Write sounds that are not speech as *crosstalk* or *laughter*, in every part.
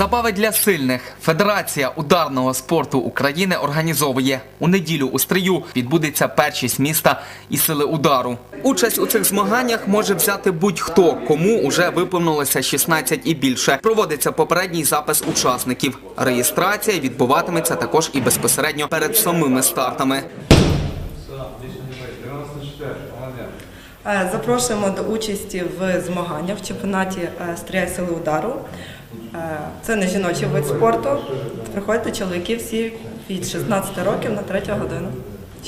Забави для сильних. Федерація ударного спорту України організовує у неділю у стрию відбудеться першість міста і сили удару. Участь у цих змаганнях може взяти будь-хто, кому уже виповнилося 16 і більше. Проводиться попередній запис учасників. Реєстрація відбуватиметься також і безпосередньо перед самими стартами. Е, Запрошуємо до участі в змаганнях в чемпіонаті е, «Стріляй сили удару. Е, Це не жіночий вид спорту. Приходьте чоловіки всі від 16 років на 3 годину.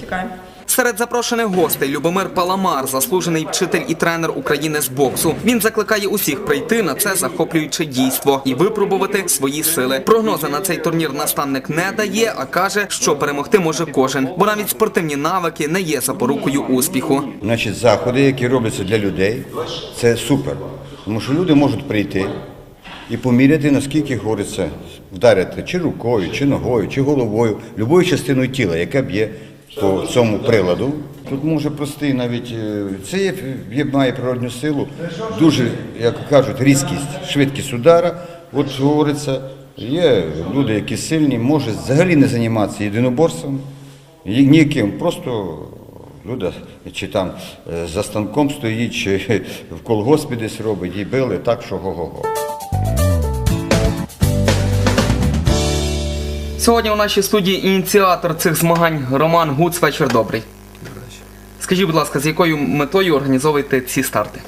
Чекаємо. Серед запрошених гостей Любомир Паламар, заслужений вчитель і тренер України з боксу. Він закликає усіх прийти на це захоплююче дійство і випробувати свої сили. Прогнози на цей турнір наставник не дає, а каже, що перемогти може кожен, бо навіть спортивні навики не є запорукою успіху. Значить, заходи, які робляться для людей, це супер. Тому що люди можуть прийти і поміряти, наскільки говориться, вдарити чи рукою, чи ногою, чи головою, любою частиною тіла, яка б'є по цьому приладу. Тут може простий навіть е, це є, є має природню силу, дуже, як кажуть, різкість, швидкість удара. От говориться, є люди, які сильні, можуть взагалі не займатися єдиноборством, ні- ніяким, просто Люда, чи там е, за станком стоїть, чи *laughs* в колгоспі десь робить, і били так, що го-го-го. Сьогодні у нашій студії ініціатор цих змагань Роман Гуц. Вечір добрий. Скажіть, будь ласка, з якою метою організовуєте ці старти?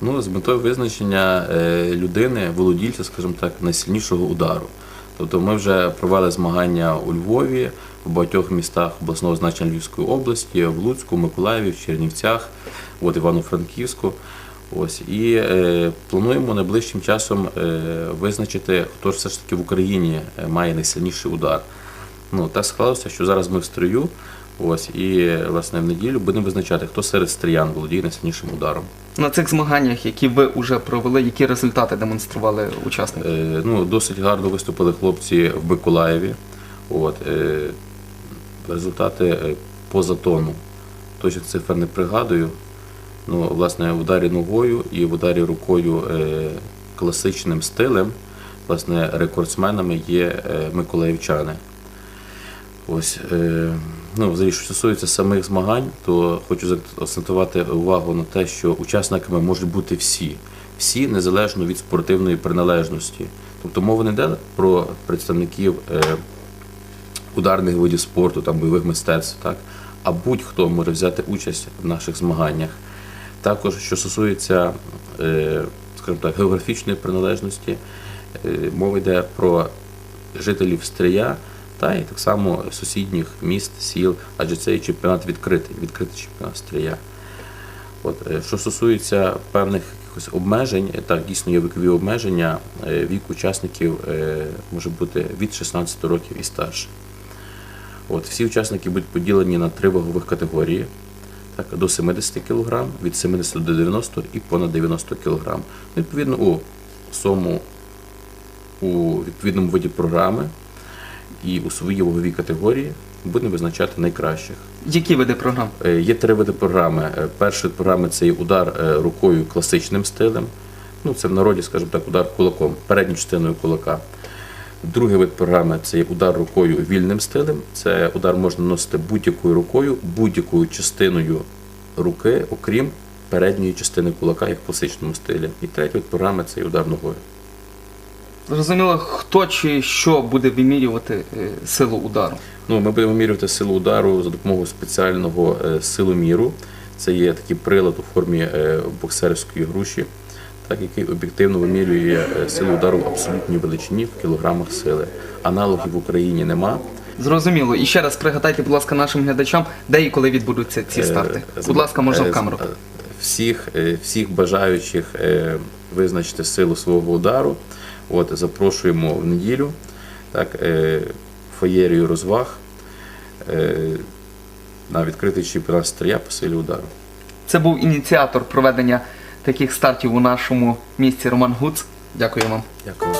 Ну, з метою визначення е, людини, володільця, скажімо так, найсильнішого удару. Тобто ми вже провели змагання у Львові, в багатьох містах обласного значення Львівської області, в Луцьку, Миколаєві, в Чернівцях, от Івано-Франківську. Ось і е, плануємо найближчим часом е, визначити, хто ж все ж таки в Україні е, має найсильніший удар. Ну, так склалося, що зараз ми в строю. Ось і власне в неділю будемо визначати, хто серед стріян володіє найсильнішим ударом. На цих змаганнях, які ви вже провели, які результати демонстрували учасники? Е, ну, досить гарно виступили хлопці в Миколаєві. От, е, результати е, по затону. Точно цифр не пригадую. Ну, власне, в ударі ногою і в ударі рукою е, класичним стилем, власне, рекордсменами є е, миколаївчани. Ось, е, ну, взагалі, що стосується самих змагань, то хочу акцентувати увагу на те, що учасниками можуть бути всі, всі незалежно від спортивної приналежності. Тобто мова не йде про представників ударних видів спорту, там, бойових мистецтв, так? а будь-хто може взяти участь в наших змаганнях. Також, що стосується, е, скажімо так, географічної приналежності, е, мова йде про жителів Стрия та і так само сусідніх міст, сіл, адже цей чемпіонат відкритий, відкритий чемпіонат Стрия. От, е, що стосується певних якихось обмежень, так дійсно є вікові обмеження. Вік учасників може бути від 16 років і старше. От, всі учасники будуть поділені на три вагових категорії. Так, до 70 кг, від 70 до 90 і понад 90 кг. Відповідно, у сому у відповідному виді програми і у своїй ваговій категорії будемо визначати найкращих. Які види програм? Е, Є три види програми. Е, Перший вид програми це удар е, рукою класичним стилем. Ну, це в народі, скажімо так, удар кулаком, передньою частиною кулака. Другий вид програми це є удар рукою вільним стилем. Це удар можна наносити будь-якою рукою, будь-якою частиною руки, окрім передньої частини кулака, як в класичному стилі. І третій вид програми це є удар ногою. Зрозуміло, хто чи що буде вимірювати е, силу удару. Ну, ми будемо міряти силу удару за допомогою спеціального е, силоміру. Це є такий прилад у формі е, боксерської груші, так, який об'єктивно вимірює е, силу удару в абсолютній величині в кілограмах сили. Аналогів в Україні нема. Зрозуміло. І ще раз пригадайте, будь ласка, нашим глядачам, де і коли відбудуться ці старти. Е, Будь ласка, можна е, в камеру. Всіх, всіх бажаючих визначити силу свого удару. От, запрошуємо в неділю так, феєрію розваг на відкритий чемпіонат стрія по силі удару. Це був ініціатор проведення таких стартів у нашому місті Роман Гуц. Дякую вам. Дякую.